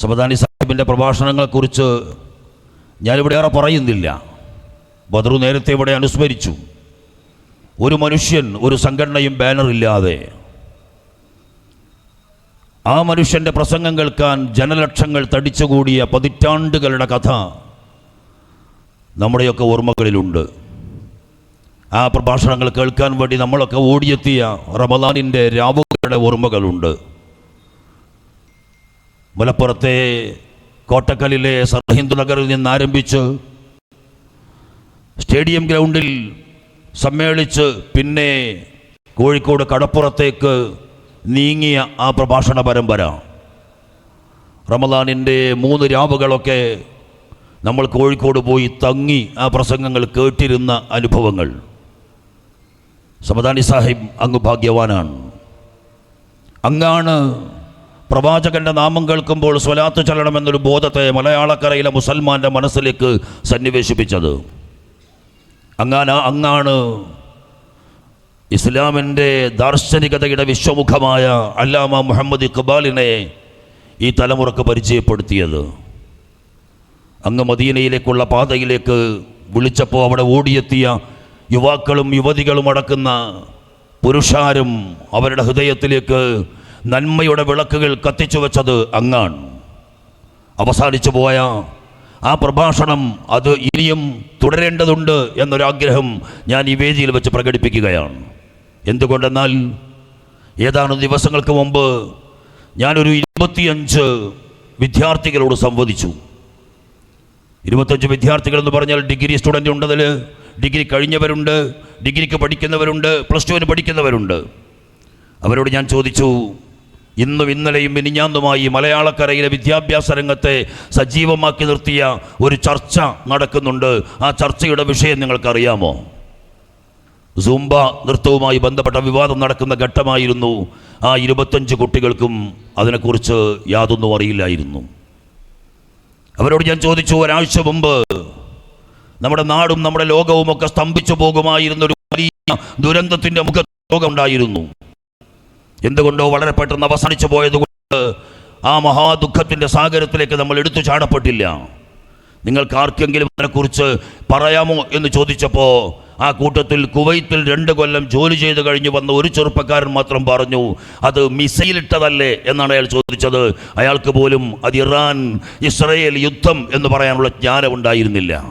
സമദാനി സാഹിബിന്റെ പ്രഭാഷണങ്ങളെക്കുറിച്ച് ഞാനിവിടെ ഏറെ പറയുന്നില്ല. ബദറു നേരത്തെ ഇവിടെ അനുസ്മരിച്ചു. ഒരു മനുഷ്യൻ ഒരു സംഘടനയും ബാനറില്ലാതെ ആ മനുഷ്യന്റെ പ്രസംഗം കേൾക്കാൻ ജനലക്ഷങ്ങൾ തടിച്ചുകൂടിയ പതിറ്റാണ്ടുകളുടെ കഥ നമ്മുടെയൊക്കെ ഓർമ്മകളിലുണ്ട്. ആ പ്രഭാഷണങ്ങൾ കേൾക്കാൻ വേണ്ടി നമ്മളൊക്കെ ഓടിയെത്തിയ റമദാനിന്റെ രാവുകളുടെ ഓർമ്മകളുണ്ട്. മലപ്പുറത്തെ കോട്ടക്കലിലെ സർഹിന്ദു നഗറിൽ നിന്ന് ആരംഭിച്ച് സ്റ്റേഡിയം ഗ്രൗണ്ടിൽ സമ്മേളിച്ച് പിന്നെ കോഴിക്കോട് കടപ്പുറത്തേക്ക് നീങ്ങിയ ആ പ്രഭാഷണ പരമ്പര. റമദാനിന്റെ മൂന്ന് രാവുകളൊക്കെ നമ്മൾ കോഴിക്കോട് പോയി തങ്ങി ആ പ്രസംഗങ്ങൾ കേട്ടിരുന്ന അനുഭവങ്ങൾ. സമദാനി സാഹിബ് അങ്ങ് ഭാഗ്യവാനാണ്. അങ്ങാണ് പ്രവാചകന്റെ നാമം കേൾക്കുമ്പോൾ സ്വലാത്ത് ചൊല്ലണമെന്നൊരു ബോധത്തെ മലയാളക്കരയിലെ മുസൽമാന്റെ മനസ്സിലേക്ക് സന്നിവേശിപ്പിച്ചത്. അങ്ങാന അങ്ങാണ് ഇസ്ലാമിന്റെ ദാർശനികതയുടെ വിശ്വമുഖമായ അല്ലാമ മുഹമ്മദ് ഇക്ബാലിനെ ഈ തലമുറയ്ക്ക് പരിചയപ്പെടുത്തിയത്. അങ്ങ് മദീനയിലേക്കുള്ള പാതയിലേക്ക് വിളിച്ചപ്പോൾ അവിടെ ഓടിയെത്തിയ യുവാക്കളും യുവതികളും അടക്കുന്ന പുരുഷാരും അവരുടെ ഹൃദയത്തിലേക്ക് നന്മയുടെ വിളക്കുകൾ കത്തിച്ചു വെച്ചത് അങ്ങാണ്. അവസാനിച്ചു പോയ ആ പ്രഭാഷണം അത് ഇനിയും തുടരേണ്ടതുണ്ട് എന്നൊരാഗ്രഹം ഞാൻ ഈ വേദിയിൽ വെച്ച് പ്രകടിപ്പിക്കുകയാണ്. എന്തുകൊണ്ടെന്നാൽ ഏതാനും ദിവസങ്ങൾക്ക് മുമ്പ് ഞാനൊരു ഇരുപത്തിയഞ്ച് വിദ്യാർത്ഥികളോട് സംവദിച്ചു. ഇരുപത്തഞ്ച് വിദ്യാർത്ഥികൾ എന്ന് പറഞ്ഞാൽ ഡിഗ്രി സ്റ്റുഡന്റ് ഉണ്ടതിൽ ഡിഗ്രി കഴിഞ്ഞവരുണ്ട് ഡിഗ്രിക്ക് പഠിക്കുന്നവരുണ്ട് പ്ലസ് ടുവിന് പഠിക്കുന്നവരുണ്ട്. അവരോട് ഞാൻ ചോദിച്ചു ഇന്നും ഇന്നലെയും മിനിഞ്ഞാന്നുമായി മലയാളക്കരയിലെ വിദ്യാഭ്യാസ രംഗത്തെ സജീവമാക്കി നിർത്തിയ ഒരു ചർച്ച നടക്കുന്നുണ്ട്. ആ ചർച്ചയുടെ വിഷയം നിങ്ങൾക്കറിയാമോ? സൂംബ നൃത്തവുമായി ബന്ധപ്പെട്ട വിവാദം നടക്കുന്ന ഘട്ടമായിരുന്നു. ആ ഇരുപത്തഞ്ച് കുട്ടികൾക്കും അതിനെക്കുറിച്ച് യാതൊന്നും അറിയില്ലായിരുന്നു. അവരോട് ഞാൻ ചോദിച്ചു ഒരാഴ്ച മുമ്പ് നമ്മുടെ നാടും നമ്മുടെ ലോകവും ഒക്കെ സ്തംഭിച്ചു പോകുമായിരുന്നൊരു വലിയ ദുരന്തത്തിന്റെ മുഖ ലോകമുണ്ടായിരുന്നു എന്തുകൊണ്ടോ വളരെ പെട്ടെന്ന് അവസാനിച്ചു പോയതുകൊണ്ട് ആ മഹാദുഃഖത്തിന്റെ സാഗരത്തിലേക്ക് നമ്മൾ എടുത്തു ചാടപ്പെട്ടില്ല. നിങ്ങൾക്ക് ആർക്കെങ്കിലും അതിനെക്കുറിച്ച് പറയാമോ എന്ന് ചോദിച്ചപ്പോൾ ആ കൂട്ടത്തിൽ കുവൈത്തിൽ രണ്ട് കൊല്ലം ജോലി ചെയ്ത് കഴിഞ്ഞ് വന്ന ഒരു ചെറുപ്പക്കാരൻ മാത്രം പറഞ്ഞു അത് മിസൈലിട്ടതല്ലേ? എന്നാണ് അയാൾ ചോദിച്ചത്. അയാൾക്ക് പോലും അത് ഇറാൻ ഇസ്രയേൽ യുദ്ധം എന്ന് പറയാനുള്ള ജ്ഞാനം ഉണ്ടായിരുന്നില്ല